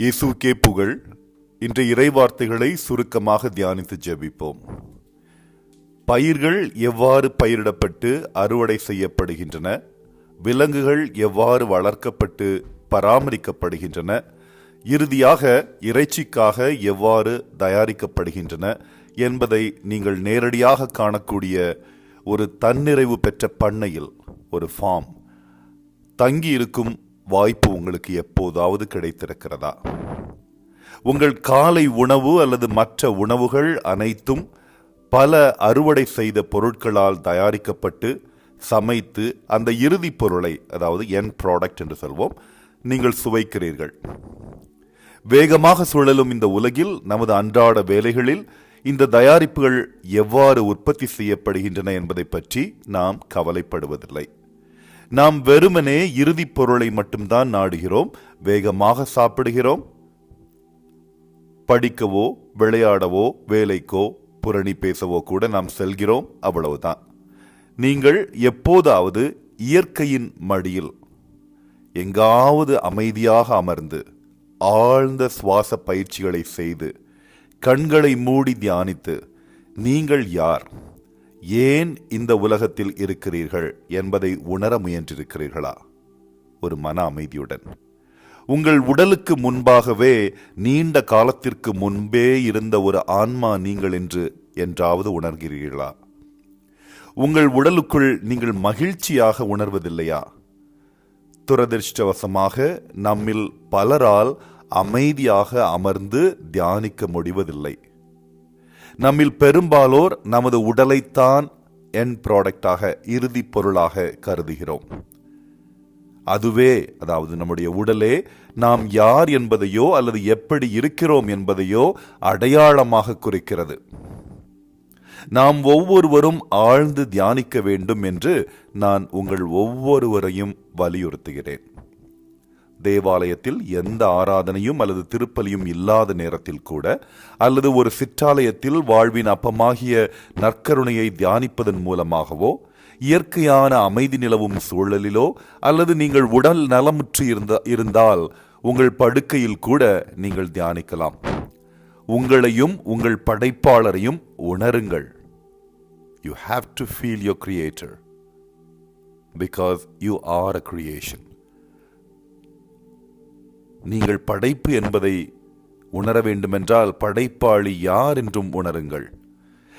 இயேசுக்கே புகழ். இன்று இறைவார்த்தைகளை சுருக்கமாக தியானித்து ஜெபிப்போம். பயிர்கள் எவ்வாறு பயிரிடப்பட்டு அறுவடை செய்யப்படுகின்றன? விலங்குகள் எவ்வாறு வளர்க்கப்பட்டு பராமரிக்கப்படுகின்றன? இறுதியாக இறைச்சிக்காக எவ்வாறு தயாரிக்கப்படுகின்றன என்பதை நீங்கள் நேரடியாக காணக்கூடிய ஒரு தன்னிறைவு பெற்ற பண்ணையில் ஒரு ஃபார்ம். தங்கி இருக்கும் வாய்ப்பு உங்களுக்கு எப்போதாவது கிடைத்திருக்கிறதா? உங்கள் காலை உணவு அல்லது மற்ற உணவுகள் அனைத்தும் பல அறுவடை செய்த பொருட்களால் தயாரிக்கப்பட்டு சமைத்து அந்த இறுதிப் பொருளை அதாவது என் ப்ராடக்ட் என்று சொல்வோம் நீங்கள் சுவைக்கிறீர்கள். வேகமாக சுழலும் இந்த உலகில் நமது அன்றாட வேலைகளில் இந்த தயாரிப்புகள் எவ்வாறு உற்பத்தி செய்யப்படுகின்றன என்பதை பற்றி நாம் கவலைப்படுவதில்லை. நாம் வெறுமனே இறுதிப் பொருளை மட்டும்தான் நாடுகிறோம். வேகமாக சாப்பிடுகிறோம். படிக்கவோ விளையாடவோ வேலைக்கோ புரணி பேசவோ கூட நாம் செல்கிறோம். அவ்வளவுதான். நீங்கள் எப்போதாவது இயற்கையின் மடியில் எங்காவது அமைதியாக அமர்ந்து ஆழ்ந்த சுவாச பயிற்சிகளை செய்து கண்களை மூடி தியானித்து நீங்கள் யார்? ஏன் இந்த உலகத்தில் இருக்கிறீர்கள் என்பதை உணர முயன்றிருக்கிறீர்களா? ஒரு மன அமைதியுடன். உங்கள் உடலுக்கு முன்பாகவே நீண்ட காலத்திற்கு முன்பே இருந்த ஒரு ஆன்மா நீங்கள் என்று என்றாவது உணர்கிறீர்களா? உங்கள் உடலுக்குள் நீங்கள் மகிழ்ச்சியாக உணர்வதில்லையா? துரதிருஷ்டவசமாக நம்மில் பலரால் அமைதியாக அமர்ந்து தியானிக்க முடிவதில்லை. நம்மில் பெரும்பாலோர் நமது உடலைத்தான் என் ப்ராடக்டாக இறுதி பொருளாக கருதுகிறோம். அதுவே அதாவது நம்முடைய உடலே நாம் யார் என்பதையோ அல்லது எப்படி இருக்கிறோம் என்பதையோ அடையாளமாக குறிக்கிறது. நாம் ஒவ்வொருவரும் ஆழ்ந்து தியானிக்க வேண்டும் என்று நான் உங்கள் ஒவ்வொருவரையும் வலியுறுத்துகிறேன். தேவாலயத்தில் எந்த ஆராதனையும் அல்லது திருப்பலியும் இல்லாத நேரத்தில் கூட அல்லது ஒரு சிற்றாலயத்தில் வாழ்வின் அப்பமாகிய நற்கருணையை தியானிப்பதன் மூலமாகவோ இயற்கையான அமைதி நிலவும் சூழலிலோ அல்லது நீங்கள் உடல் நலமுற்று இருந்த இருந்தால் உங்கள் படுக்கையில் கூட நீங்கள் தியானிக்கலாம். உங்களையும் உங்கள் படைப்பாளரையும் உணருங்கள். You have to feel your creator because you are a creation நீங்கள் படைப்பு என்பதை உணர வேண்டுமென்றால் படைப்பாளி யார் என்றும் உணருங்கள்.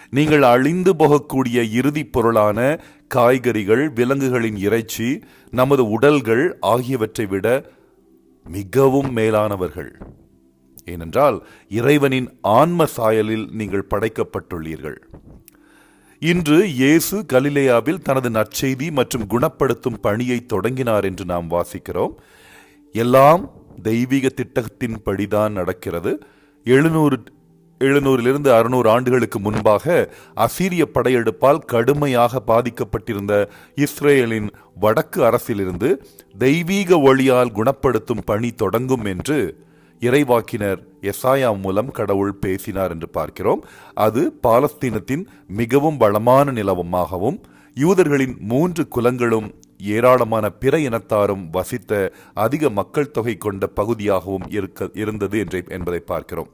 நீங்கள் அழிந்து போகக்கூடிய இறுதிப் பொருளான காய்கறிகள் விலங்குகளின் இறைச்சி நமது உடல்கள் ஆகியவற்றை விட மிகவும் மேலானவர்கள். ஏனென்றால் இறைவனின் ஆன்ம சாயலில் நீங்கள் படைக்கப்பட்டுள்ளீர்கள். இன்று இயேசு கலிலேயாவில் தனது நற்செய்தி மற்றும் குணப்படுத்தும் பணியை தொடங்கினார் என்று நாம் வாசிக்கிறோம். எல்லாம் தெய்வீக திட்டத்தின் படிதான் நடக்கிறது. எழுநூறு எழுநூறிலிருந்து அறுநூறு ஆண்டுகளுக்கு முன்பாக அசீரிய படையெடுப்பால் கடுமையாக பாதிக்கப்பட்டிருந்த இஸ்ரேலின் வடக்கு அரசிலிருந்து தெய்வீக ஒளியால் குணப்படுத்தும் பணி தொடங்கும் என்று இறைவாக்கினர் எசாயா மூலம் கடவுள் பேசினார் என்று பார்க்கிறோம். அது பாலஸ்தீனத்தின் மிகவும் வளமான நிலவமாகவும் யூதர்களின் மூன்று குலங்களும் ஏராளமான பிற இனத்தாரும் வசித்த அதிக மக்கள் தொகை கொண்ட பகுதியாகவும் இருக்க இருந்தது என்று என்பதை பார்க்கிறோம்.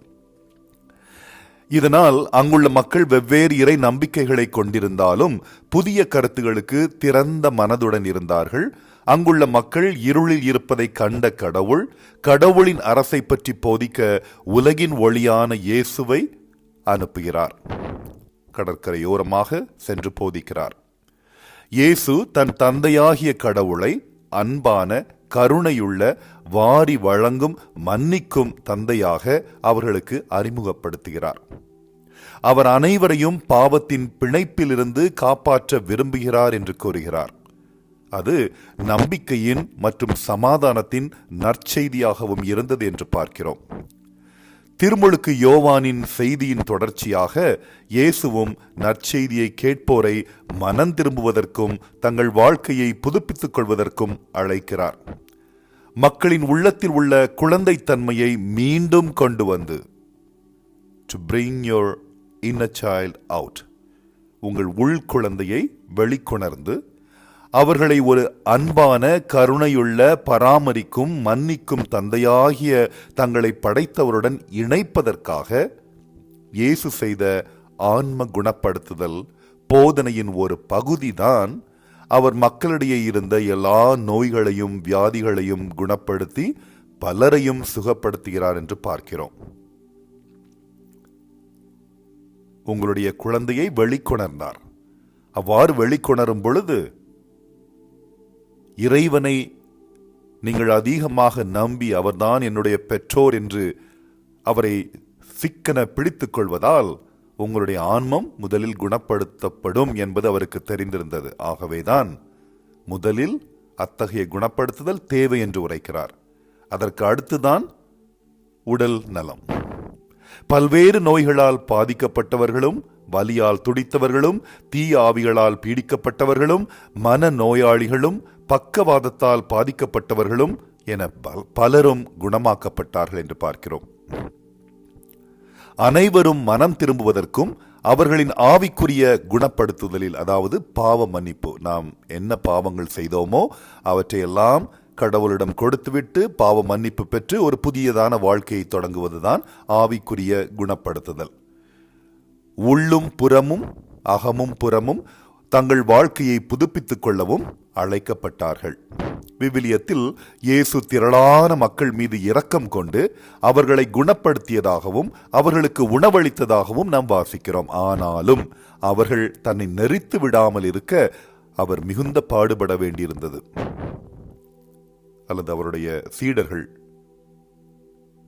இதனால் அங்குள்ள மக்கள் வெவ்வேறு இறை நம்பிக்கைகளை கொண்டிருந்தாலும் புதிய கருத்துகளுக்கு திறந்த மனதுடன் இருந்தார்கள். அங்குள்ள மக்கள் இருளில் இருப்பதை கண்ட கடவுள் கடவுளின் அரசை பற்றி போதிக்க உலகின் ஒளியான இயேசுவை அனுப்புகிறார். கடற்கரையோரமாக சென்று போதிக்கிறார். இயேசு தன் தந்தையாகிய கடவுளை அன்பான கருணையுள்ள வாரி வழங்கும் மன்னிக்கும் தந்தையாக அவர்களுக்கு அறிமுகப்படுத்துகிறார். அவர் அனைவரையும் பாவத்தின் பிணைப்பிலிருந்து காப்பாற்ற விரும்புகிறார் என்று கூறுகிறார். அது நம்பிக்கையின் மற்றும் சமாதானத்தின் நற்செய்தியாகவும் இருந்தது என்று பார்க்கிறோம். திருமுழுக்கு யோவானின் செய்தியின் தொடர்ச்சியாக இயேசுவும் நற்செய்தியை கேட்போரை மனம் திரும்புவதற்கும் தங்கள் வாழ்க்கையை புதுப்பித்துக் கொள்வதற்கும் அழைக்கிறார். மக்களின் உள்ளத்தில் உள்ள குழந்தைத்தன்மையை மீண்டும் கொண்டு வந்து to bring your inner child out உங்கள் உள் குழந்தையை வெளிக்கொணர்ந்து அவர்களை ஒரு அன்பான கருணையுள்ள பராமரிக்கும் மன்னிக்கும் தந்தையாகிய தங்களை படைத்தவருடன் இணைப்பதற்காக இயேசு செய்த ஆன்ம குணப்படுத்துதல் போதனையின் ஒரு பகுதிதான் அவர் மக்களிடையே இருந்த எல்லா நோய்களையும் வியாதிகளையும் குணப்படுத்தி பலரையும் சுகப்படுத்துகிறார் என்று பார்க்கிறோம். உங்களுடைய குழந்தையை வெளிக்கொணர்ந்தார். அவ்வாறு வெளிக்கொணரும் பொழுது இறைவனை நீங்கள் அதிகமாக நம்பி அவர்தான் என்னுடைய பெற்றோர் என்று அவரை சிக்கன பிடித்துக் கொள்வதால் உங்களுடைய ஆன்மம் முதலில் குணப்படுத்தப்படும் என்பது அவருக்கு தெரிந்திருந்தது. ஆகவேதான் முதலில் அத்தகைய குணப்படுத்துதல் தேவை என்று உரைக்கிறார். அதற்கு அடுத்துதான் உடல் நலம். பல்வேறு நோய்களால் பாதிக்கப்பட்டவர்களும் வலியால் துடித்தவர்களும் தீ ஆவிகளால் பீடிக்கப்பட்டவர்களும் மன நோயாளிகளும் பக்கவாதத்தால் பாதிக்கப்பட்டவர்களும் என பல- பலரும் குணமாக்கப்பட்டார்கள் என்று பார்க்கிறோம். அனைவரும் மனம் திரும்புவதற்கும் அவர்களின் ஆவிக்குரிய குணப்படுத்துதலில் அதாவது பாவ மன்னிப்பு நாம் என்ன பாவங்கள் செய்தோமோ அவற்றையெல்லாம் கடவுளிடம் கொடுத்துவிட்டு பாவ மன்னிப்பு பெற்று ஒரு புதியதான வாழ்க்கையை தொடங்குவதுதான் ஆவிக்குரிய குணப்படுத்துதல். உள்ளும் புறமும் அகமும் புறமும் தங்கள் வாழ்க்கையை புதுப்பித்துக் கொள்ளவும் அழைக்கப்பட்டார்கள். விவிலியத்தில் இயேசு திரளான மக்கள் மீது இரக்கம் கொண்டு அவர்களை குணப்படுத்தியதாகவும் அவர்களுக்கு உணவளித்ததாகவும் நாம் வாசிக்கிறோம். ஆனாலும் அவர்கள் தன்னை நெறித்து விடாமல் இருக்க அவர் மிகுந்த பாடுபட வேண்டியிருந்தது. அல்லது அவருடைய சீடர்கள்.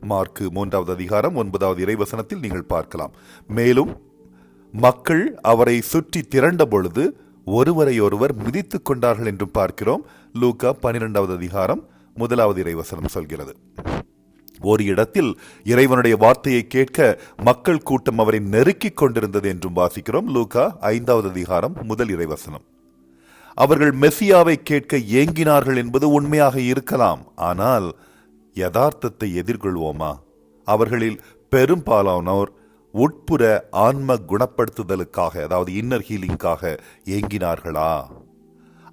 மார்க்கு மூன்றாவது அதிகாரம் ஒன்பதாவது இறைவசனத்தில் நீங்கள் பார்க்கலாம். மேலும் மக்கள் அவரை சுற்றி திரண்ட பொழுது ஒருவரை ஒருவர் மிதித்துக் கொண்டார்கள் என்றும் பார்க்கிறோம். லூக்கா பனிரெண்டாவது அதிகாரம் முதலாவது இறைவசனம் சொல்கிறது. ஒரு இடத்தில் இறைவனுடைய வார்த்தையை கேட்க மக்கள் கூட்டம் அவரை நெருக்கிக் கொண்டிருந்தது என்றும் வாசிக்கிறோம். லூகா ஐந்தாவது அதிகாரம் முதல் இறைவசனம். அவர்கள் மெசியாவை கேட்க ஏங்கினார்கள் என்பது உண்மையாக இருக்கலாம். ஆனால் யதார்த்தத்தை எதிர்கொள்வோமா? அவர்களில் பெரும்பாலானோர் உட்புற ஆன்ம குணப்படுத்துதலுக்காக அதாவது இன்னர் ஹீலிங்காக ஏங்கினார்களா?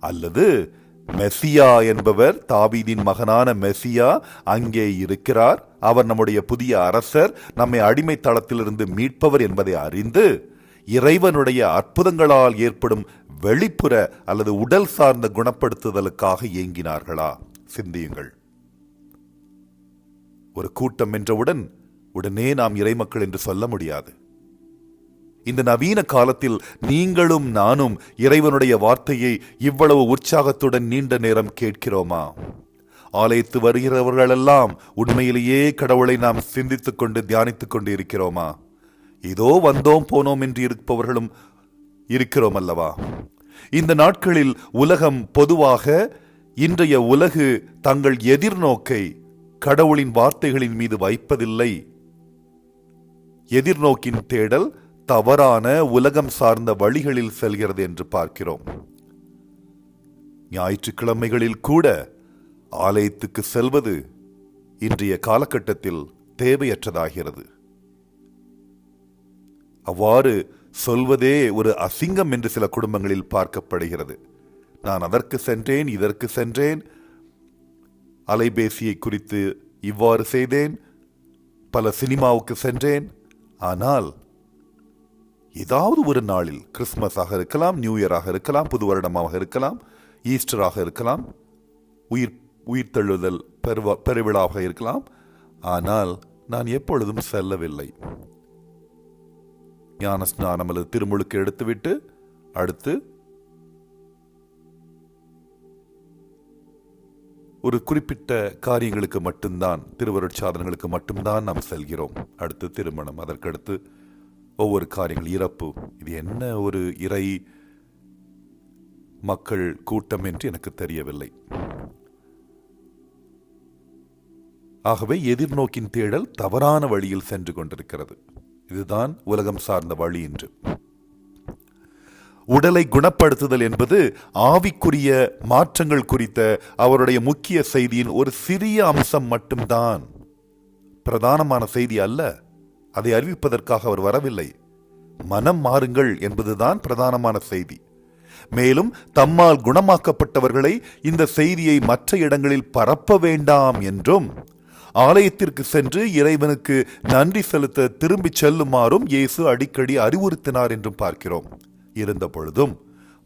அல்லது மெசியா என்பவர் தாவீதின் மகனான மெசியா அங்கே இருக்கிறார். அவர் நம்முடைய புதிய அரசர் நம்மை அடிமை தளத்திலிருந்து மீட்பவர் என்பதை அறிந்து இறைவனுடைய அற்புதங்களால் ஏற்படும் வெளிப்புற அல்லது உடல் சார்ந்த குணப்படுத்துதலுக்காக ஏங்கினார்களா? சிந்தியுங்கள். ஒரு கூட்டம் என்றவுடன் உடனே நாம் இறைமக்கள் என்று சொல்ல முடியாது. இந்த நவீன காலத்தில் நீங்களும் நானும் இறைவனுடைய வார்த்தையை இவ்வளவு உற்சாகத்துடன் நீண்ட நேரம் கேட்கிறோமா? ஆலயத்து வருகிறவர்களெல்லாம் உண்மையிலேயே கடவுளை நாம் சிந்தித்துக் கொண்டு தியானித்துக் கொண்டு இருக்கிறோமா இதோ வந்தோம் போனோம் என்று இருப்பவர்களும் இருக்கிறோம் அல்லவா இந்த நாட்களில் உலகம் பொதுவாக இன்றைய உலகு தங்கள் எதிர்நோக்கை கடவுளின் வார்த்தைகளின் மீது வைப்பதில்லை எதிர்நோக்கின் தேடல் தவறான உலகம் சார்ந்த வழிகளில் செல்கிறது என்று பார்க்கிறோம். ஞாயிற்றுக்கிழமைகளில் கூட ஆலயத்துக்கு செல்வது இன்றைய காலகட்டத்தில் தேவையற்றதாகிறது. அவ்வாறு சொல்வதே ஒரு அசிங்கம் என்று சில குடும்பங்களில் பார்க்கப்படுகிறது. நான் அதற்கு சென்றேன் இதற்கு சென்றேன். அலைபேசியை குறித்து இவ்வாறு செய்தேன். பல சினிமாவுக்கு சென்றேன். ஆனால் ஏதாவது ஒரு நாளில் கிறிஸ்மஸாக இருக்கலாம் நியூ இயராக இருக்கலாம் புது வருடமாக இருக்கலாம் ஈஸ்டராக இருக்கலாம் உயிர் உயிர் தழுதல் பெருவ பெருவிழாவாக இருக்கலாம் ஆனால் நான் எப்பொழுதும் செல்லவில்லை. ஞான ஸ்நானம் அல்லது திருமுழுக்கு எடுத்துவிட்டு அடுத்து ஒரு குறிப்பிட்ட காரியங்களுக்கு மட்டும்தான் திருவருட்சாதனங்களுக்கு மட்டும்தான் நாம் செல்கிறோம். அடுத்து திருமணம். அதற்கடுத்து ஒவ்வொரு காரியங்கள். இறப்பு. இது என்ன ஒரு இறை மக்கள் கூட்டம் என்று எனக்கு தெரியவில்லை. ஆகவே எதிர்நோக்கின் தேடல் தவறான வழியில் சென்று கொண்டிருக்கிறது. இதுதான் உலகம் சார்ந்த வழி என்று. உடலை குணப்படுத்துதல் என்பது ஆவிக்குரிய மாற்றங்கள் குறித்த அவருடைய முக்கிய செய்தியின் ஒரு சிறிய அம்சம் மட்டும்தான். பிரதானமான செய்தி அல்ல. அதை அறிவிப்பதற்காக அவர் வரவில்லை. மனம் மாறுங்கள் என்பதுதான் பிரதானமான செய்தி. மேலும் தம்மால் குணமாக்கப்பட்டவர்களை இந்த செய்தியை மற்ற இடங்களில் பரப்ப வேண்டாம் என்றும் ஆலயத்திற்கு சென்று இறைவனுக்கு நன்றி செலுத்த திரும்பிச் செல்லுமாறும் இயேசு அடிக்கடி அறிவுறுத்தினார் என்றும் பார்க்கிறோம். இருந்த பொழுதும்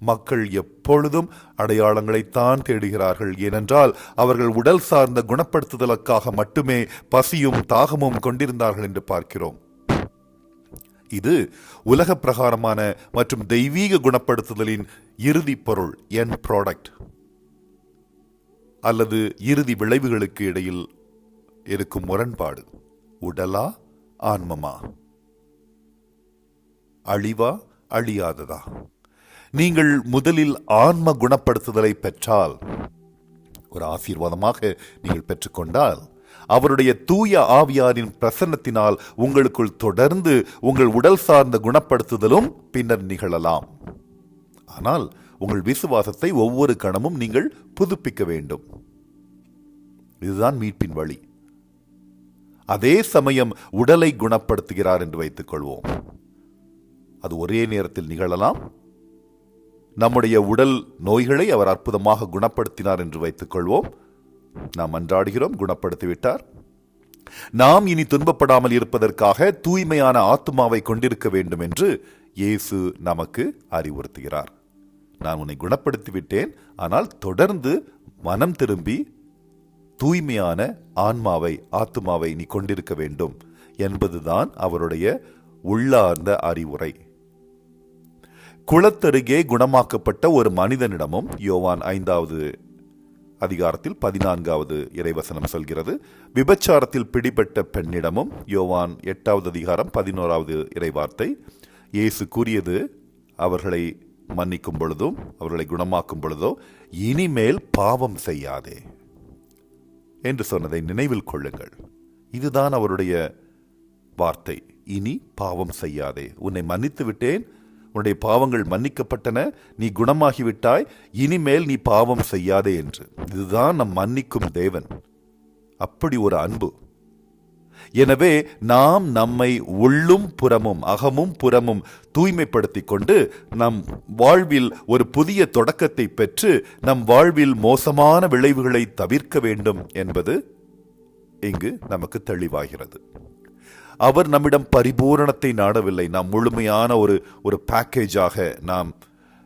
மக்கள் எப்பொழுதும் அடையாளங்களைத்தான் தேடுகிறார்கள். ஏனென்றால் அவர்கள் உடல் சார்ந்த குணப்படுத்துதலுக்காக மட்டுமே பசியும் தாகமும் கொண்டிருந்தார்கள் என்று பார்க்கிறோம். இது உலக பிரகாரமான மற்றும் தெய்வீக குணப்படுத்துதலின் இறுதி பொருள் என் ப்ராடக்ட் அல்லது இறுதி விளைவுகளுக்கு இடையில் இருக்கும் முரண்பாடு. உடலா ஆன்மமா? அழிவா அழியாததா? நீங்கள் முதலில் ஆன்ம குணப்படுத்துதலை பெற்றால் ஒரு ஆசீர்வாதமாக நீங்கள் பெற்றுக்கொண்டால் அவருடைய தூய ஆவியாரின் பிரசன்னத்தினால் உங்களுக்குள் தொடர்ந்து உங்கள் உடல் சார்ந்த குணப்படுத்துதலும் பின்னர் நிகழலாம். ஆனால் உங்கள் விசுவாசத்தை ஒவ்வொரு கணமும் நீங்கள் புதுப்பிக்க வேண்டும். இதுதான் மீட்பின் வழி. அதே சமயம் உடலை குணப்படுத்துகிறார் என்று வைத்துக் கொள்வோம் அது ஒரே நேரத்தில் நிகழலாம். நம்முடைய உடல் நோய்களை அவர் அற்புதமாக குணப்படுத்தினார் என்று வைத்துக் கொள்வோம். நாம் அன்றாடுகிறோம் குணப்படுத்திவிட்டார். நாம் இனி துன்பப்படாமல் இருப்பதற்காக தூய்மையான ஆத்மாவை கொண்டிருக்க வேண்டும் என்று இயேசு நமக்கு அறிவுறுத்துகிறார். நான் உன்னை குணப்படுத்திவிட்டேன் ஆனால் தொடர்ந்து மனம் திரும்பி தூய்மையான ஆன்மாவை ஆத்மாவை நீ கொண்டிருக்க வேண்டும் என்பதுதான் அவருடைய உள்ளார்ந்த அறிவுரை. குளத்தருகே குணமாக்கப்பட்ட ஒரு மனிதனிடமும் யோவான் ஐந்தாவது அதிகாரத்தில் பதினான்காவது இறைவசனம் சொல்கிறது. விபச்சாரத்தில் பிடிபட்ட பெண்ணிடமும் யோவான் எட்டாவது அதிகாரம் பதினோராவது இறைவார்த்தை. இயேசு கூறியது அவர்களை மன்னிக்கும் பொழுதும் அவர்களை குணமாக்கும் பொழுதோ இனிமேல் பாவம் செய்யாதே என்று சொன்னதை நினைவில் கொள்ளுங்கள். இதுதான் அவருடைய வார்த்தை. இனி பாவம் செய்யாதே. உன்னை மன்னித்து விட்டேன் உன்னுடைய பாவங்கள் மன்னிக்கப்பட்டன நீ குணமாகிவிட்டாய் இனிமேல் நீ பாவம் செய்யாதே என்று. இதுதான் நம் மன்னிக்கும் தேவன். அப்படி ஒரு அன்பு. எனவே நாம் நம்மை உள்ளும் புறமும் அகமும் புறமும் தூய்மைப்படுத்திக் கொண்டு நம் வாழ்வில் ஒரு புதிய தொடக்கத்தை பெற்று நம் வாழ்வில் மோசமான விளைவுகளை தவிர்க்க வேண்டும் என்பது இங்கு நமக்கு தெளிவாகிறது. அவர் நம்மிடம் பரிபூரணத்தை நாடவில்லை. நாம் முழுமையான ஒரு ஒரு பேக்கேஜாக நாம்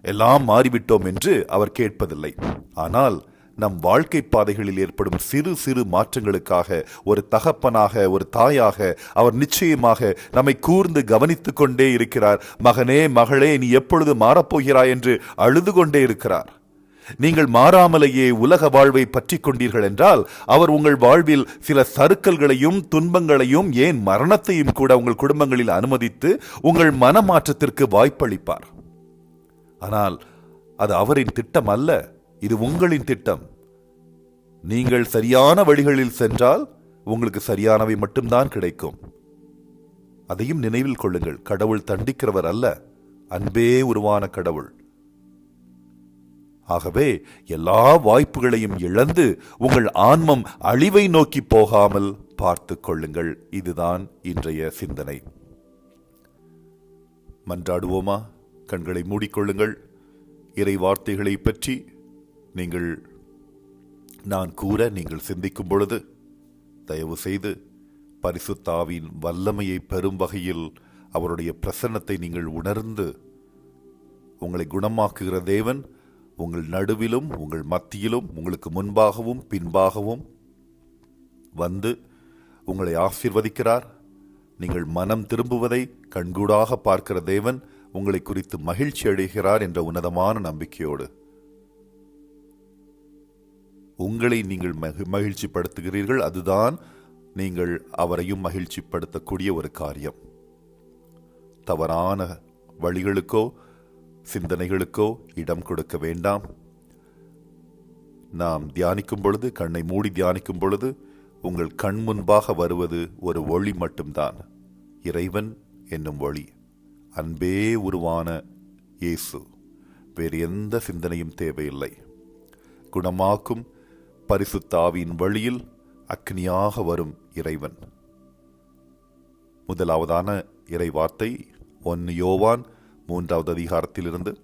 எல்லாம் மாறிவிட்டோம் என்று அவர் கேட்பதில்லை. ஆனால் நம் வாழ்க்கை பாதைகளில் ஏற்படும் சிறு சிறு மாற்றங்களுக்காக ஒரு தகப்பனாக ஒரு தாயாக அவர் நிச்சயமாக நம்மை கூர்ந்து கவனித்துக்கொண்டே இருக்கிறார். மகனே மகளே நீ எப்பொழுது மாறப்போகிறாய் என்று அழுது கொண்டே இருக்கிறார். நீங்கள் மாறாமலேயே உலக வாழ்வை பற்றி கொண்டீர்கள் என்றால் அவர் உங்கள் வாழ்வில் சில சறுக்கல்களையும் துன்பங்களையும் ஏன் மரணத்தையும் கூட உங்கள் குடும்பங்களில் அனுமதித்து உங்கள் மனமாற்றத்திற்கு வாய்ப்பளிப்பார். ஆனால் அது அவரின் திட்டம் அல்ல இது உங்களின் திட்டம். நீங்கள் சரியான வழிகளில் சென்றால் உங்களுக்கு சரியானவை மட்டும்தான் கிடைக்கும். அதையும் நினைவில் கொள்ளுங்கள் கடவுள் தண்டிக்கிறவர் அல்ல அன்பே உருவான கடவுள். ஆகவே எல்லா வாய்ப்புகளையும் இழந்து உங்கள் ஆன்மம் அழிவை நோக்கி போகாமல் பார்த்து கொள்ளுங்கள். இதுதான் இன்றைய சிந்தனை. மன்றாடுவோமா? கண்களை மூடிக்கொள்ளுங்கள். இறை வார்த்தைகளை பற்றி நீங்கள் நான் கூற நீங்கள் சிந்திக்கும் பொழுது தயவு செய்து பரிசுத்தாவின் வல்லமையை பெறும் வகையில் அவருடைய பிரசன்னத்தை நீங்கள் உணர்ந்து உங்களை குணமாக்குகிற தேவன் உங்கள் நடுவிலும் உங்கள் மத்தியிலும் உங்களுக்கு முன்பாகவும் பின்பாகவும் வந்து உங்களை ஆசீர்வதிக்கிறார். நீங்கள் மனம் திரும்புவதை கண்கூடாக பார்க்கிற தேவன் உங்களை குறித்து மகிழ்ச்சி அடைகிறார் என்ற உன்னதமான நம்பிக்கையோடு. உங்களை நீங்கள் மகி- மகிழ்ச்சிப்படுத்துகிறீர்கள். அதுதான் நீங்கள் அவரையும் மகிழ்ச்சிப்படுத்தக்கூடிய ஒரு காரியம். தவறான வழிகளுக்கோ சிந்தனைகளுக்கோ இடம் கொடுக்க வேண்டாம். நாம் தியானிக்கும் பொழுது கண்ணை மூடி தியானிக்கும் பொழுது உங்கள் கண் முன்பாக வருவது ஒரு ஒளி மட்டும்தான். இறைவன் என்னும் ஒளி. அன்பே உருவான இயேசு. வேறு எந்த சிந்தனையும் தேவையில்லை. குணமாக்கும் பரிசுத்தாவின் வழியில் அக்னியாக வரும் இறைவன். முதலாவதான இறைவார்த்தை ஒன்னு யோவான் மூன்றாவது அதிகாரத்திலிருந்து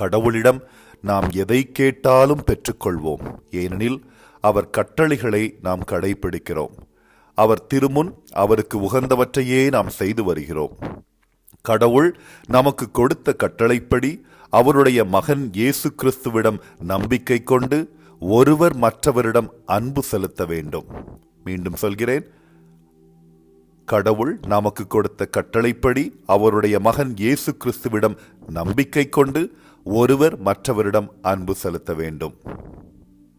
கடவுளிடம் நாம் எதை கேட்டாலும் பெற்றுக்கொள்வோம். ஏனெனில் அவர் கட்டளைகளை நாம் கடைபிடிக்கிறோம். அவர் திருமுன் அவருக்கு உகந்தவற்றையே நாம் செய்து வருகிறோம். கடவுள் நமக்கு கொடுத்த கட்டளைப்படி அவருடைய மகன் இயேசு கிறிஸ்துவிடம் நம்பிக்கை கொண்டு ஒருவர் மற்றவரிடம் அன்பு செலுத்த வேண்டும். மீண்டும் சொல்கிறேன் கடவுள் நமக்கு கொடுத்த கட்டளைப்படி அவருடைய மகன் இயேசு கிறிஸ்துவிடம் நம்பிக்கை கொண்டு ஒருவர் மற்றவரிடம் அன்பு செலுத்த வேண்டும்.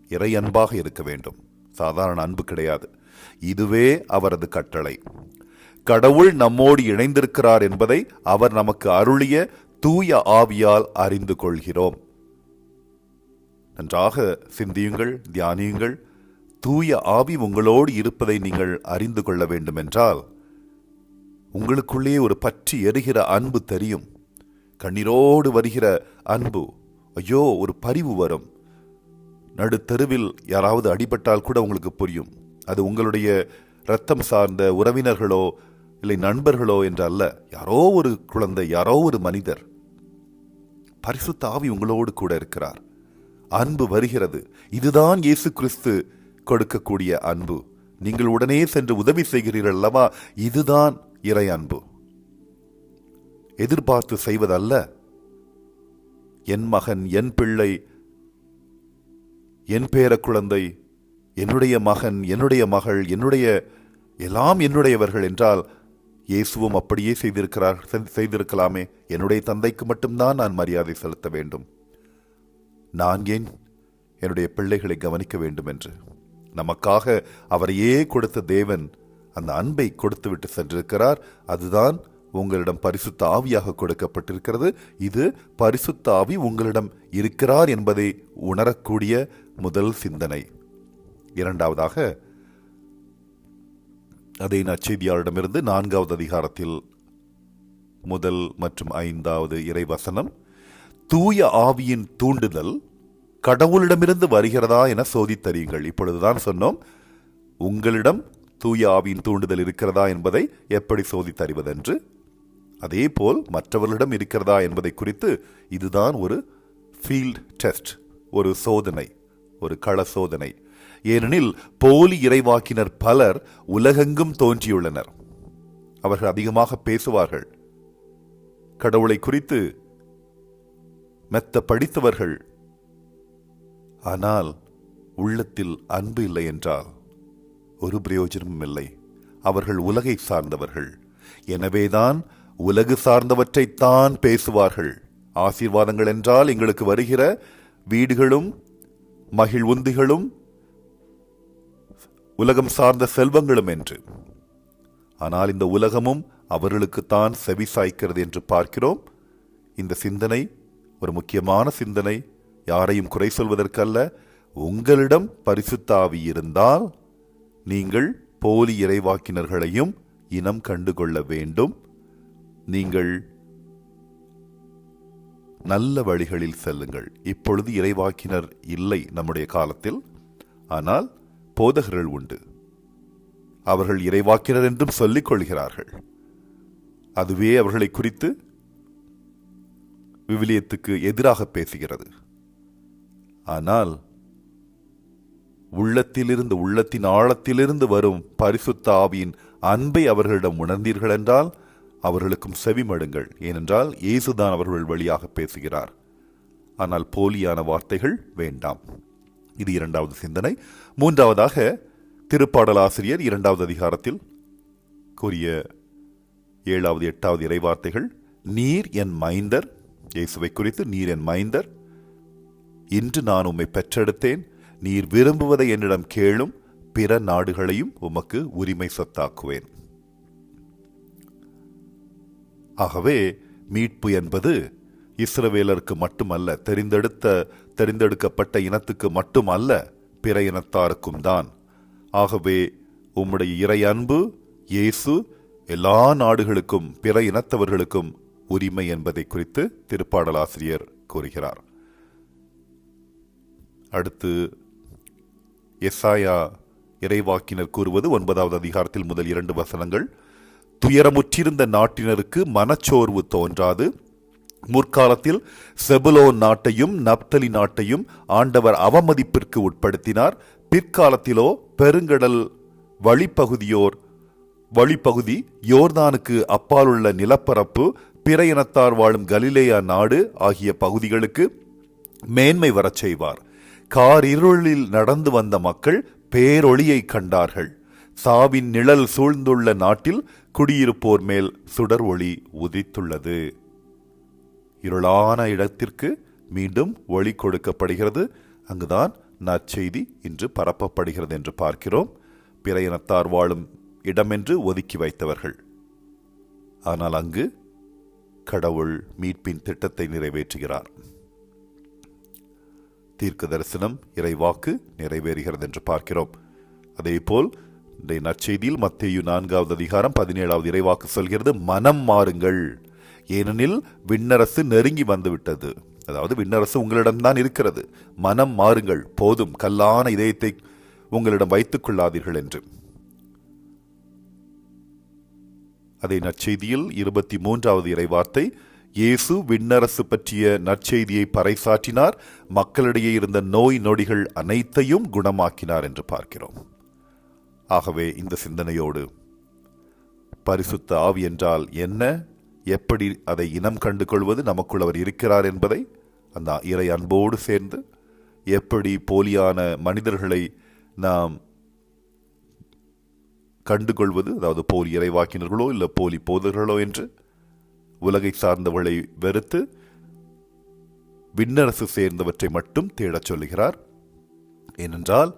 இறை அன்பாக இருக்க வேண்டும். சாதாரண அன்பு கிடையாது. இதுவே அவரது கட்டளை. கடவுள் நம்மோடு இணைந்திருக்கிறார் என்பதை அவர் நமக்கு அருளிய தூய ஆவியால் அறிந்து கொள்கிறோம். நன்றாக சிந்தியுங்கள் தியானியுங்கள். தூய ஆவி உங்களோடு இருப்பதை நீங்கள் அறிந்து கொள்ள வேண்டுமென்றால் உங்களுக்குள்ளே ஒரு பற்றி எரிகிற அன்பு தெரியும். கண்ணீரோடு வருகிற அன்பு. ஐயோ ஒரு பரிவு வரும். நடுத்தருவில் யாராவது அடிபட்டால் கூட உங்களுக்கு புரியும். அது உங்களுடைய ரத்தம் சார்ந்த உறவினர்களோ இல்லை நண்பர்களோ என்று அல்ல. யாரோ ஒரு குழந்தை யாரோ ஒரு மனிதர். பரிசுத்த ஆவி உங்களோடு கூட இருக்கிறார். அன்பு வருகிறது. இதுதான் இயேசு கிறிஸ்து கொடுக்கக்கூடிய அன்பு. நீங்கள் உடனே சென்று உதவி செய்கிறீர்கள் அல்லவா? இதுதான் இறை அன்பு. எதிர்பார்த்து செய்வதல்ல. என் மகன் என் பிள்ளை என் பேர குழந்தை என்னுடைய மகன் என்னுடைய மகள் என்னுடைய எல்லாம் என்னுடையவர்கள் என்றால் இயேசுவும் அப்படியே செய்திருக்கிறார் செ- செய்திருக்கலாமே. என்னுடைய தந்தைக்கு மட்டும்தான் நான் மரியாதை செலுத்த வேண்டும். நான் ஏன் என்னுடைய பிள்ளைகளை கவனிக்க வேண்டும் என்று நமக்காக அவரையே கொடுத்த தேவன் அந்த அன்பை கொடுத்துவிட்டு சென்றிருக்கிறார். அதுதான் உங்களிடம் பரிசுத்த ஆவியாக கொடுக்கப்பட்டிருக்கிறது. இது பரிசுத்த ஆவி உங்களிடம் இருக்கிறார் என்பதை உணரக்கூடிய முதல் சிந்தனை. இரண்டாவதாக அதை நச்செய்தியாளரிடமிருந்து நான்காவது அதிகாரத்தில் முதல் மற்றும் ஐந்தாவது இறைவசனம் தூய ஆவியின் தூண்டுதல் கடவுளிடமிருந்து வருகிறதா என சோதித்தறியுங்கள். இப்பொழுதுதான் சொன்னோம் உங்களிடம் தூய ஆவியின் தூண்டுதல் இருக்கிறதா என்பதை எப்படி சோதித்தறிவதென்று? அதேபோல் மற்றவர்களிடம் இருக்கிறதா என்பதை குறித்து இதுதான் ஒரு ஃபீல்ட் டெஸ்ட் ஒரு சோதனை ஒரு கள சோதனை. ஏனெனில் போலி இறைவாக்கினர் பலர் உலகெங்கும் தோன்றியுள்ளனர். அவர்கள் அதிகமாக பேசுவார்கள். கடவுளை குறித்து மெத்த படித்தவர்கள். ஆனால் உள்ளத்தில் அன்பு இல்லை என்றால்? ஒரு பிரயோஜனமும் இல்லை அவர்கள் உலகை சார்ந்தவர்கள். எனவேதான் உலகு சார்ந்தவற்றைத்தான் பேசுவார்கள். ஆசீர்வாதங்கள் என்றால் எங்களுக்கு வருகிற வீடுகளும் மகிழ்வுந்திகளும் உலகம் சார்ந்த செல்வங்களும் என்று. ஆனால் இந்த உலகமும் அவர்களுக்குத்தான் செவி சாய்க்கிறது என்று பார்க்கிறோம். இந்த சிந்தனை ஒரு முக்கியமான சிந்தனை யாரையும் குறை சொல்வதற்கல்ல. உங்களிடம் பரிசுத்தாவி இருந்தால் நீங்கள் போலி இறைவாக்கினர்களையும் இனம் கண்டுகொள்ள வேண்டும். நீங்கள் நல்ல வழிகளில் செல்லுங்கள். இப்பொழுது இறைவாக்கினர் இல்லை நம்முடைய காலத்தில். ஆனால் போதகர்கள் உண்டு. அவர்கள் இறைவாக்கினர் என்றும் சொல்லிக் கொள்கிறார்கள். அதுவே அவர்களை குறித்து விவிலியத்துக்கு எதிராக பேசுகிறது. ஆனால் உள்ளத்திலிருந்து உள்ளத்தின் ஆழத்திலிருந்து வரும் பரிசுத்த ஆவியின் அன்பை அவர்களிடம் உணர்ந்தீர்கள் என்றால் அவர்களுக்கும் செவிமடுங்கள். ஏனென்றால் இயேசுதான் அவர்கள் வழியாக பேசுகிறார். ஆனால் போலியான வார்த்தைகள் வேண்டாம். இது இரண்டாவது சிந்தனை. மூன்றாவதாக திருப்பாடல் ஆசிரியர் இரண்டாவது அதிகாரத்தில் கூறிய ஏழாவது எட்டாவது இறைவார்த்தைகள் நீர் என் மைந்தர் இயேசுவை குறித்து நீர் என் மைந்தர் இன்று நான் உம்மை பெற்றெடுத்தேன். நீர் விரும்புவதை என்னிடம் கேளும் பிற நாடுகளையும் உமக்கு உரிமை சொத்தாக்குவேன். ஆகவே மீட்பு என்பது இஸ்ரவேலருக்கு மட்டுமல்ல தெரிந்தெடுத்த தெரிந்தெடுக்கப்பட்ட இனத்துக்கு மட்டுமல்ல பிற இனத்தாருக்கும் தான். ஆகவே உம்முடைய இறை அன்பு இயேசு எல்லா நாடுகளுக்கும் பிற இனத்தவர்களுக்கும் உரிமை என்பதை குறித்து திருப்பாடலாசிரியர் கூறுகிறார். அடுத்து எஸ்ஆயா இறைவாக்கினர் கூறுவது ஒன்பதாவது அதிகாரத்தில் முதல் இரண்டு வசனங்கள். துயரமுற்றிருந்த நாட்டினருக்கு மனச்சோர்வு தோன்றாது. முற்காலத்தில் செபுலோன் நாட்டையும் நப்தலி நாட்டையும் ஆண்டவர் அவமதிப்பிற்கு உட்படுத்தினார். பிற்காலத்திலோ பெருங்கடல் வழிப்பகுதியோர் வழிப்பகுதி யோர்தானுக்கு அப்பாலுள்ள நிலப்பரப்பு பிற இனத்தார் வாழும் கலிலேயா நாடு ஆகிய பகுதிகளுக்கு மேன்மை வரச் செய்வார். காரிருளில் நடந்து வந்த மக்கள் பேரொளியை கண்டார்கள். சாவின் நிழல் சூழ்ந்துள்ள நாட்டில் குடியிருப்போர் மேல் சுடர் ஒளி உதித்துள்ளது. இருளான இடத்திற்கு மீண்டும் ஒளி கொடுக்கப்படுகிறது. அங்குதான் நற்செய்தி இன்று பரப்பப்படுகிறது என்று பார்க்கிறோம். பிற இனத்தார் வாழும் இடமென்று ஒதுக்கி வைத்தவர்கள். ஆனால் அங்கு கடவுள் மீட்பின் திட்டத்தை நிறைவேற்றுகிறார். தீர்க்க தரிசனம் இறைவாக்கு நிறைவேறுகிறது என்று பார்க்கிறோம். அதேபோல் இந்த நற்செய்தியில் மத்தேயு நான்காவது அதிகாரம் பதினேழாவது இறைவாக்கு சொல்கிறது மனம் மாறுங்கள். ஏனெனில் விண்ணரசு நெருங்கி வந்துவிட்டது. அதாவது விண்ணரசு உங்களிடம்தான் இருக்கிறது. மனம் மாறுங்கள் போதும் கல்லான இதயத்தை உங்களிடம் வைத்துக் கொள்ளாதீர்கள் என்று. அதே நற்செய்தியில் இருபத்தி மூன்றாவது இறைவார்த்தை இயேசு விண்ணரசு பற்றிய நற்செய்தியை பறைசாற்றினார். மக்களிடையே இருந்த நோய் நொடிகள் அனைத்தையும் குணமாக்கினார் என்று பார்க்கிறோம். ஆகவே இந்த சிந்தனையோடு பரிசுத்த ஆவி என்றால் என்ன? எப்படி அதை இனம் கண்டு கொள்வது நமக்குள் அவர் இருக்கிறார் என்பதை அந்த இறை அன்போடு சேர்ந்து எப்படி போலியான மனிதர்களை நாம் கண்டுகொள்வது? அதாவது போலி இறைவாக்கினர்களோ இல்லை போலி போதர்களோ என்று உலகை சார்ந்தவளை வெறுத்து விண்ணரசு சேர்ந்தவற்றை மட்டும் தேடச் சொல்லுகிறார். ஏனென்றால்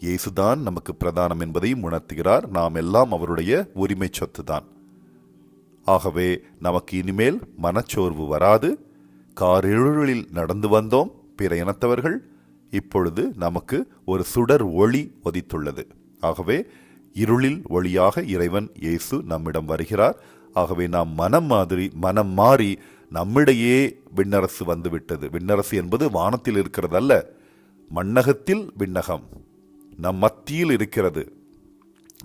இயேசுதான் நமக்கு பிரதானம் என்பதையும் உணர்த்துகிறார். நாம் எல்லாம் அவருடைய உரிமை சொத்துதான். ஆகவே நமக்கு இனிமேல் மனச்சோர்வு வராது. காரிருளில் நடந்து வந்தோம். பிற இனத்தவர்கள் இப்பொழுது நமக்கு ஒரு சுடர் ஒளி ஒதித்துள்ளது. ஆகவே இருளில் ஒளியாக இறைவன் இயேசு நம்மிடம் வருகிறார். ஆகவே நாம் மனம் மாதிரி மனம் மாறி நம்மிடையே விண்ணரசு வந்துவிட்டது. விண்ணரசு என்பது வானத்தில் இருக்கிறதல்ல மண்ணகத்தில் விண்ணகம். நம் மத்தியில் இருக்கிறது.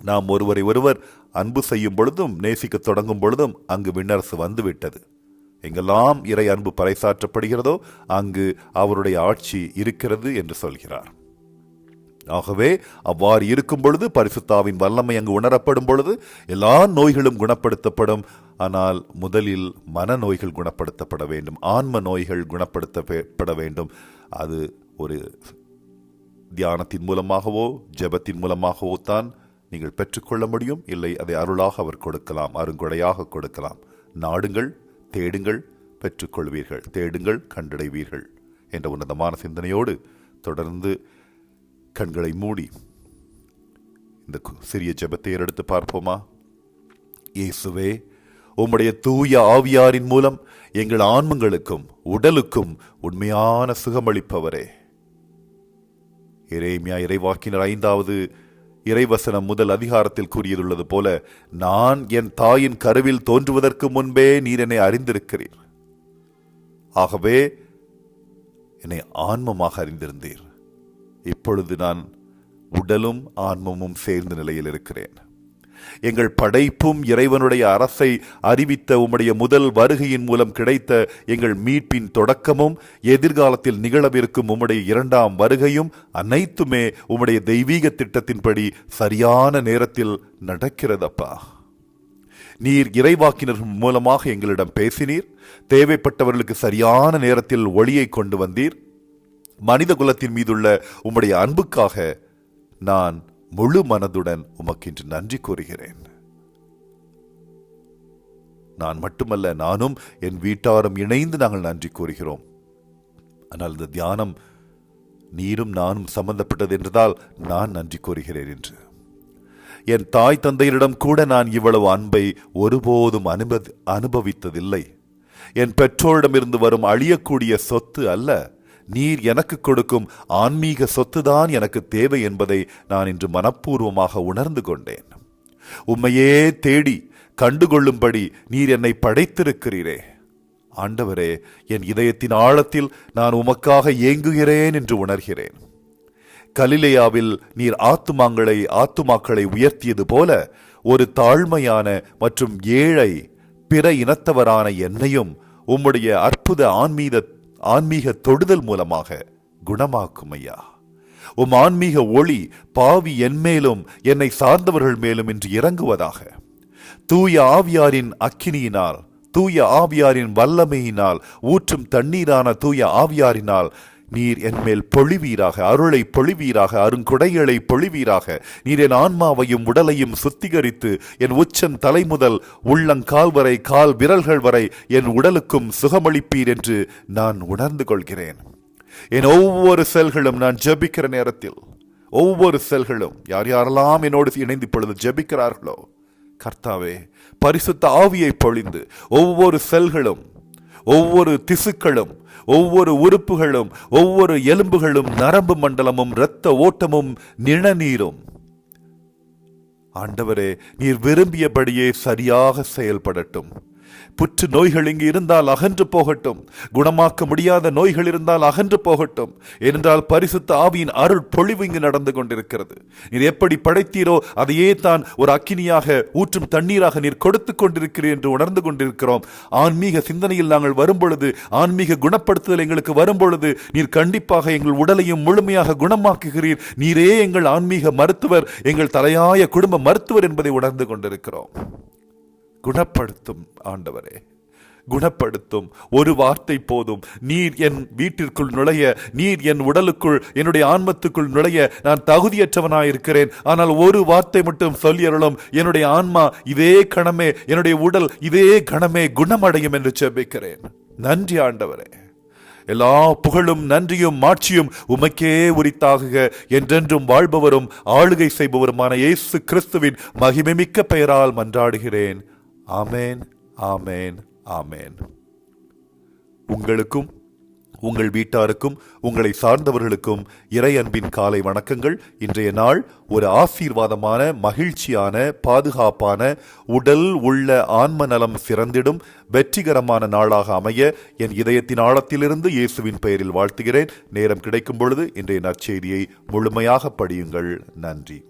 நாம் ஒருவரை ஒருவர் அன்பு செய்யும் பொழுதும் நேசிக்க தொடங்கும் பொழுதும் அங்கு விண்ணரசு வந்துவிட்டது. எங்கெல்லாம் இறை அன்பு பறைசாற்றப்படுகிறதோ அங்கு அவருடைய ஆட்சி இருக்கிறது என்று சொல்கிறார். ஆகவே அவ்வாறு இருக்கும் பொழுது பரிசுத்தாவின் வல்லமை அங்கு உணரப்படும் பொழுது எல்லா நோய்களும் குணப்படுத்தப்படும். ஆனால் முதலில் மனநோய்கள் குணப்படுத்தப்பட வேண்டும். ஆன்ம நோய்கள் குணப்படுத்தப்பட வேண்டும். அது ஒரு தியானத்தின் மூலமாகவோ ஜெபத்தின் மூலமாகவோ தான் நீங்கள் பெற்றுக்கொள்ள முடியும். இல்லை அதை அருளாக அவர் கொடுக்கலாம் அருங்கொடையாக கொடுக்கலாம். நாடுங்கள் தேடுங்கள் பெற்றுக்கொள்வீர்கள். தேடுங்கள் கண்டடைவீர்கள் என்ற உன்னதமான சிந்தனையோடு தொடர்ந்து கண்களை மூடி. இந்த சிறிய ஜெபத்தை எடுத்து பார்ப்போமா? இயேசுவே உம்முடைய தூய ஆவியாரின் மூலம் எங்கள் ஆன்மங்களுக்கும் உடலுக்கும் உண்மையான சுகமளிப்பவரே. இறைமையா இறைவாக்கினர் ஐந்தாவது இறைவசனம் முதல் அதிகாரத்தில் கூறியதுள்ளது போல நான் என் தாயின் கருவில் தோன்றுவதற்கு முன்பே நீர் என்னை அறிந்திருக்கிறீர். ஆகவே என்னை ஆன்மமாக அறிந்திருந்தீர். இப்பொழுது நான் உடலும் ஆன்மமும் சேர்ந்த நிலையில் இருக்கிறேன். எங்கள் படைப்பும் இறைவனுடைய அரசை அறிவித்த உம்முடைய முதல் வருகையின் மூலம் கிடைத்த எங்கள் மீட்பின் தொடக்கமும் எதிர்காலத்தில் நிகழவிருக்கும் உம்முடைய இரண்டாம் வருகையும் அனைத்துமே உம்முடைய தெய்வீக திட்டத்தின்படி சரியான நேரத்தில் நடக்கிறதப்பா. நீர் இறைவாக்கினர் மூலமாக எங்களிடம் பேசினீர். தேவைப்பட்டவர்களுக்கு சரியான நேரத்தில் ஒளியை கொண்டு வந்தீர். மனித குலத்தின் மீதுள்ள உம்முடைய அன்புக்காக நான் முழு மனதுடன் உமக்கின்று நன்றி கூறுகிறேன். நான் மட்டுமல்ல நானும் என் வீட்டாரும் இணைந்து நாங்கள் நன்றி கூறுகிறோம். ஆனால் இந்த தியானம் நீரும் நானும் சம்பந்தப்பட்டது என்றதால் நான் நன்றி கூறுகிறேன் என்று. என் தாய் தந்தையரிடம் கூட நான் இவ்வளவு அன்பை ஒருபோதும் அனுபவி அனுபவித்ததில்லை. என் பெற்றோரிடமிருந்து வரும் அழியக்கூடிய சொத்து அல்ல. நீர் எனக்கு கொடுக்கும் ஆன்மீக சொத்துதான் எனக்கு தேவை என்பதை நான் இன்று மனப்பூர்வமாக உணர்ந்து கொண்டேன். உம்மையே தேடி கண்டுகொள்ளும்படி நீர் என்னை படைத்திருக்கிறீரே. ஆண்டவரே என் இதயத்தின் ஆழத்தில் நான் உமக்காக ஏங்குகிறேன் என்று உணர்கிறேன். கலிலேயாவில் நீர் ஆத்துமாங்களை ஆத்துமாக்களை உயர்த்தியது போல ஒரு தாழ்மையான மற்றும் ஏழை பிற இனத்தவரான என்னையும் உம்முடைய அற்புத ஆன்மீக ஆன்மீக தொடுதல் மூலமாக குணமாக்கும் ஐயா. உம் ஆன்மீக ஒளி பாவி என்மேலும் என்னை சார்ந்தவர்கள் மேலும் இன்று இறங்குவதாக. தூய ஆவியாரின் அக்கினியினால் தூய ஆவியாரின் வல்லமையினால் ஊற்றும் தண்ணீரான தூய ஆவியாரினால் நீர் என் மேல் பொழிவீராக அருளை பொழிவீராக அருங்குடைகளை பொழிவீராக. நீர் என் ஆன்மாவையும் உடலையும் சுத்திகரித்து என் உச்சன் தலை முதல் உள்ளங்கால் வரை கால் விரல்கள் வரை என் உடலுக்கும் சுகமளிப்பீர் என்று நான் உணர்ந்து கொள்கிறேன். என் ஒவ்வொரு செல்களும் நான் ஜெபிக்கிற நேரத்தில் ஒவ்வொரு செல்களும் யார் யாரெல்லாம் என்னோடு இணைந்து இப்பொழுது ஜெபிக்கிறார்களோ கர்த்தாவே பரிசுத்த ஆவியை பொழிந்து ஒவ்வொரு செல்களும் ஒவ்வொரு திசுக்களும் ஒவ்வொரு உறுப்புகளும் ஒவ்வொரு எலும்புகளும் நரம்பு மண்டலமும் இரத்த ஓட்டமும் நிணநீரும். ஆண்டவரே நீர் விரும்பியபடியே சரியாக செயல்படட்டும். புற்று நோய்கள் இங்கு இருந்தால் அகன்று போகட்டும். குணமாக்க முடியாத நோய்கள் இருந்தால் அகன்று போகட்டும். ஏனென்றால் பரிசுத்த ஆவியின் அருள் பொழிவு இங்கு நடந்து கொண்டிருக்கிறது. நீர் எப்படி படைத்தீரோ அதையே தான் ஒரு அக்கினியாக ஊற்றும் தண்ணீராக நீர் கொடுத்து கொண்டிருக்கிறீர் என்று உணர்ந்து கொண்டிருக்கிறோம். ஆன்மீக சிந்தனையில் நாங்கள் வரும்பொழுது ஆன்மீக குணப்படுத்துதல் எங்களுக்கு வரும்பொழுது நீர் கண்டிப்பாக எங்கள் உடலையும் முழுமையாக குணமாக்குகிறீர். நீரே எங்கள் ஆன்மீக மருத்துவர் எங்கள் தலையாய குடும்ப மருத்துவர் என்பதை உணர்ந்து கொண்டிருக்கிறோம். குணப்படுத்தும் ஆண்டவரே. குணப்படுத்தும். ஒரு வார்த்தை போதும். நீர் என் வீட்டிற்குள் நுழைய நீர் என் உடலுக்குள் என்னுடைய ஆன்மத்துக்குள் நுழைய நான் தகுதியற்றவனாயிருக்கிறேன். ஆனால் ஒரு வார்த்தை மட்டும் சொல்லியருளும். என்னுடைய ஆன்மா இதே கணமே என்னுடைய உடல் இதே கணமே குணமடையும் என்று செபிக்கிறேன். நன்றி ஆண்டவரே. எல்லா புகழும் நன்றியும் மாட்சியும் உமக்கே உரித்தாகுக. என்றென்றும் வாழ்பவரும் ஆளுகை செய்பவருமான இயேசு கிறிஸ்துவின் மகிமைமிக்க பெயரால் மன்றாடுகிறேன். ஆமேன் ஆமேன் ஆமேன். உங்களுக்கும் உங்கள் வீட்டாருக்கும் உங்களை சார்ந்தவர்களுக்கும் இறை அன்பின் காலை வணக்கங்கள். இன்றைய நாள் ஒரு ஆசீர்வாதமான மகிழ்ச்சியான பாதுகாப்பான உடல் உள்ள ஆன்ம நலம் சிறந்திடும் வெற்றிகரமான நாளாக அமைய என் இதயத்தின் ஆழத்திலிருந்து இயேசுவின் பெயரில் வாழ்த்துகிறேன். நேரம் கிடைக்கும் பொழுது இன்றைய நற்செய்தியை முழுமையாக படியுங்கள். நன்றி.